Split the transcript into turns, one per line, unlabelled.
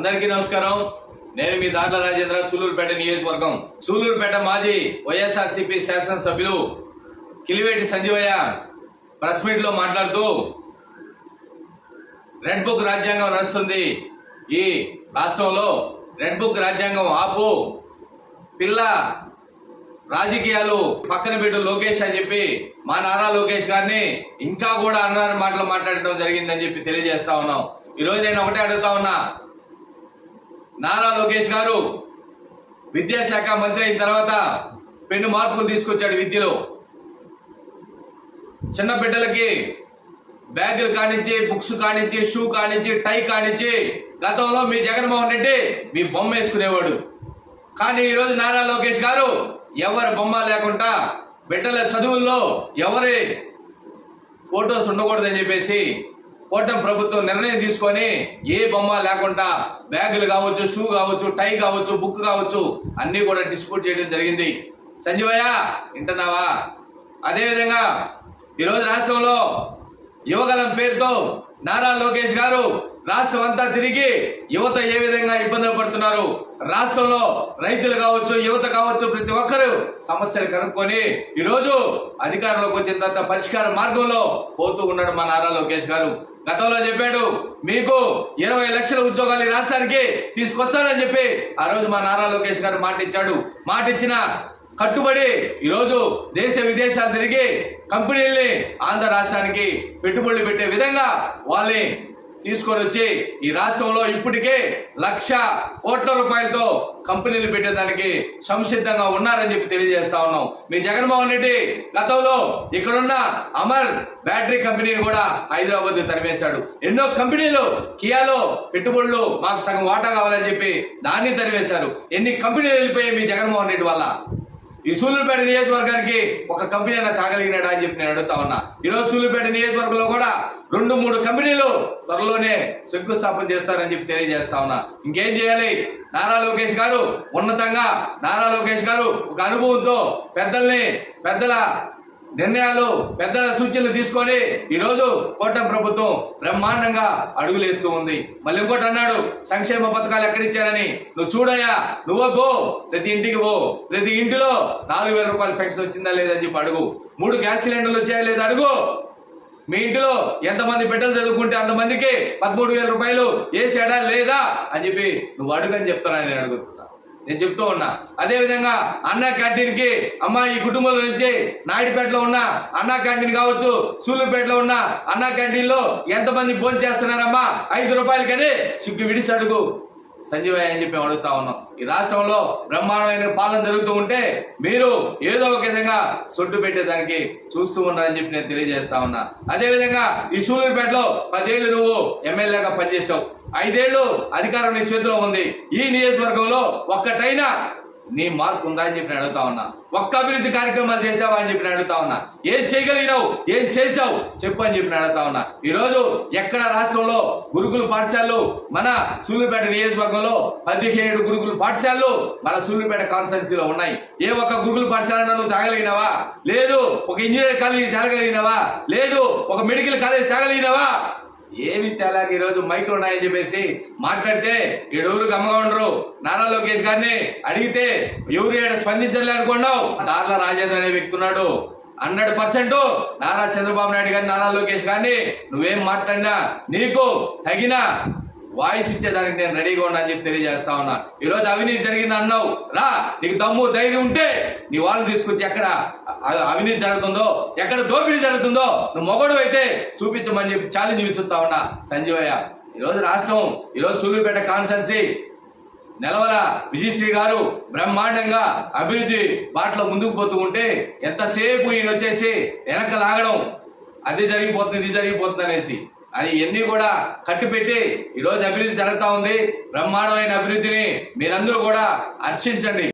అందరికీ నమస్కారం. నేను మీ దార్ల రాజేంద్ర సూలూరుపేట నియోజకవర్గం. సూలూరుపేట మాజీ వైఎస్ఆర్సీపీ శాసనసభ్యులు కిలివేటి సంజీవయ్య ప్రెస్ మీట్లో మాట్లాడుతూ రెడ్ బుక్ రాజ్యాంగం నడుస్తుంది. ఈ రాష్ట్రంలో రెడ్ బుక్ రాజ్యాంగం ఆపు పిల్ల రాజకీయాలు పక్కన పెట్టు లోకేష్ అని చెప్పి మా నారా లోకేష్ గారిని ఇంకా కూడా అన్నారు మాటలు మాట్లాడటం జరిగిందని చెప్పి తెలియజేస్తా ఉన్నాం. ఈరోజు నేను ఒకటే అడుగుతా ఉన్నా నారా లోకేష్ గారు విద్యాశాఖ మంత్రి అయిన తర్వాత పెను మార్పులు తీసుకొచ్చాడు విద్యలో. చిన్న బిడ్డలకి బ్యాగులు కానించి బుక్స్ కానించి షూ కానించి టై కానించి గతంలో మీ జగన్మోహన్ రెడ్డి మీ బొమ్మ వేసుకునేవాడు. కానీ ఈరోజు నారా లోకేష్ గారు ఎవరి బొమ్మ లేకుండా బిడ్డల చదువుల్లో ఎవరి ఫోటోస్ ఉండకూడదని చెప్పేసి కూటమి ప్రభుత్వం నిర్ణయం తీసుకొని ఏ బొమ్మ లేకుండా బ్యాగులు కావచ్చు షూ కావచ్చు టై కావచ్చు బుక్ కావచ్చు అన్నీ కూడా డిస్ట్రిబ్యూట్ చేయడం జరిగింది. సంజీవయ్య వింటున్నావా? అదేవిధంగా ఈరోజు రాష్ట్రంలో యువగలం పేరుతో నారా లోకేష్ గారు రాష్ట్రం అంతా తిరిగి యువత ఏ విధంగా ఇబ్బందులు పడుతున్నారు? రాష్ట్రంలో రైతులు కావచ్చు యువత కావచ్చు ప్రతి ఒక్కరూ సమస్యలు కనుక్కొని ఈరోజు అధికారంలోకి వచ్చిన తర్వాత పరిష్కార మార్గంలో పోతూ ఉన్నాడు మా నారా లోకేష్ గారు. గతంలో చెప్పాడు మీకు ఇరవై లక్షల ఉద్యోగాలు ఈ రాష్ట్రానికి తీసుకొస్తానని చెప్పి ఆ రోజు మా నారా లోకేష్ గారు మాట ఇచ్చాడు మాట ఇచ్చిన కట్టుబడి ఈరోజు దేశ విదేశాలు తిరిగి కంపెనీల్ని ఆంధ్ర రాష్ట్రానికి పెట్టుబడులు పెట్టే విధంగా వాళ్ళని తీసుకొని వచ్చి ఈ రాష్ట్రంలో ఇప్పటికే లక్ష కోట్ల రూపాయలతో కంపెనీలు పెట్టేదానికి సంసిద్ధంగా ఉన్నారని చెప్పి తెలియజేస్తా ఉన్నాం. మీ జగన్మోహన్ రెడ్డి గతంలో ఇక్కడున్న అమర్ బ్యాటరీ కంపెనీని కూడా హైదరాబాద్ తరివేశాడు ఎన్నో కంపెనీలు కియాలో పెట్టుబడులు మాకు సగం వాటా కావాలని చెప్పి దాన్ని తరివేశారు ఎన్ని కంపెనీలు వెళ్ళిపోయాయి మీ జగన్మోహన్ రెడ్డి వల్ల? ఈ సూళ్ళూరుపేట నియోజకవర్గానికి ఒక కంపెనీ అయినా తాగలిగినాడా అని చెప్పి నేను అడుగుతా ఉన్నా. ఈరోజు సూళ్ళూరుపేట నియోజకవర్గంలో కూడా రెండు మూడు కంపెనీలు త్వరలోనే శంకుస్థాపన చేస్తారని చెప్పి తెలియజేస్తా ఉన్నా. ఇంకేం చేయాలి? నారా లోకేష్ గారు ఉన్నతంగా నారా లోకేష్ గారు ఒక అనుభవంతో పెద్దల్ని పెద్దల నిర్ణయాలు పెద్దల సూచనలు తీసుకొని ఈరోజు కూటమి ప్రభుత్వం బ్రహ్మాండంగా అడుగులేస్తూ ఉంది. మళ్ళీ ఇంకోటి అన్నాడు సంక్షేమ పథకాలు ఎక్కడిచ్చారని నువ్వు చూడయ్యా నువ్వు పో ప్రతి ఇంటికి పో. ప్రతి ఇంటిలో నాలుగు వేల రూపాయల పెన్షన్ వచ్చిందా లేదని చెప్పి అడుగు. మూడు గ్యాస్ సిలిండర్లు వచ్చాయా లేదా అడుగు. మీ ఇంటిలో ఎంతమంది బిడ్డలు చదువుకుంటే అంతమందికి పదమూడు వేల రూపాయలు వేసాడా లేదా అని చెప్పి నువ్వు అడుగు అని చెప్తానని నేను అడుగుతున్నా. నేను చెప్తూ ఉన్నా. అదే విధంగా అన్న క్యాంటీన్కి అమ్మ ఈ కుటుంబంలో నుంచి నాయుడుపేటలో ఉన్న అన్న క్యాంటీన్ కావచ్చు సూళ్ళూరుపేటలో ఉన్న అన్న క్యాంటీన్లో ఎంతమంది భోజనం చేస్తున్నారమ్మా ఐదు రూపాయలకని సిగ్గు విడిసి అడుగు. సంజీవయ్య అని చెప్పి అడుగుతా ఉన్నాం. ఈ రాష్ట్రంలో బ్రహ్మాండమైన పాలన జరుగుతూ ఉంటే మీరు ఏదో ఒక విధంగా సొట్టు పెట్టేదానికి చూస్తూ ఉన్నారని చెప్పి నేను తెలియజేస్తా ఉన్నా. అదేవిధంగా ఈ సూళ్ళూరుపేటలో పదేళ్ళు నువ్వు ఎమ్మెల్యేగా పనిచేసావు ఐదేళ్ళు అధికారం నీ చేతిలో ఉంది. ఈ నియోజకవర్గంలో ఒక్కటైనా నీ మార్పు ఉందా అని చెప్పి అడుగుతా ఉన్నా. ఒక్క అభివృద్ధి కార్యక్రమాలు చేసావా అని చెప్పి అడుగుతా ఉన్నా. ఏం చేయగలిగినావు? ఏం చేసావు చెప్పు అని చెప్పి అడుగుతా ఉన్నా. ఈరోజు ఎక్కడ రాష్ట్రంలో గురుకుల పాఠశాలలు మన సూళ్ళూరుపేట నియోజకవర్గంలో పదిహేడు గురుకుల పాఠశాలలు మన సూళ్ళూరుపేట కాన్స్టెన్సీలో ఉన్నాయి. ఏ ఒక్క గురుకుల పాఠశాల నువ్వు తాగలిగినావా? లేదు ఒక ఇంజనీర్ కాలేజీ తాగలిగినావా? లేదు ఒక మెడికల్ కాలేజ్ తాగలిగినావా? ఏమి తేలాక ఈరోజు మైకులు ఉన్నాయని చెప్పేసి మాట్లాడితే ఈడెవరు గమ్మగా ఉండరు. నారా లోకేష్ గారిని అడిగితే ఎవరు ఏడ స్పందించలే అనుకున్నావు? దార్ల రాజేంద్ర అనే వ్యక్తి ఉన్నాడు. హండ్రెడ్ పర్సెంట్ నారా చంద్రబాబు నాయుడు గారిని నారా లోకేష్ గారిని నువ్వేం మాట్లాడినా నీకు తగిన వాయిస్ ఇచ్చేదానికి నేను రెడీగా ఉన్నా అని చెప్పి తెలియజేస్తా ఉన్నా. ఈరోజు అవినీతి జరిగింది అన్నావు. రా నీకు దమ్ము ధైర్యం ఉంటే నీ వాళ్ళు తీసుకొచ్చి ఎక్కడ అవినీతి జరుగుతుందో ఎక్కడ దోపిడీ జరుగుతుందో నువ్వు మొగడు అయితే చూపించమని చెప్పి ఛాలెంజ్ విసురుతా ఉన్నా. సంజీవయ్య ఈరోజు రాష్ట్రం ఈరోజు సూర్యుపేట కాన్స్టెన్సీ నెలవల విజయశ్రీ గారు బ్రహ్మాండంగా అభివృద్ధి బాటలో ముందుకు పోతూ ఉంటే ఎంతసేపు ఈయన వచ్చేసి వెనక లాగడం అది జరిగిపోతుంది ఇది జరిగిపోతుంది అనేసి. అని ఇవన్నీ కూడా కట్టుపెట్టి ఈరోజు అభివృద్ధి జరుగుతూ ఉంది. బ్రహ్మాండమైన అభివృద్ధిని మీరందరూ కూడా హర్షించండి.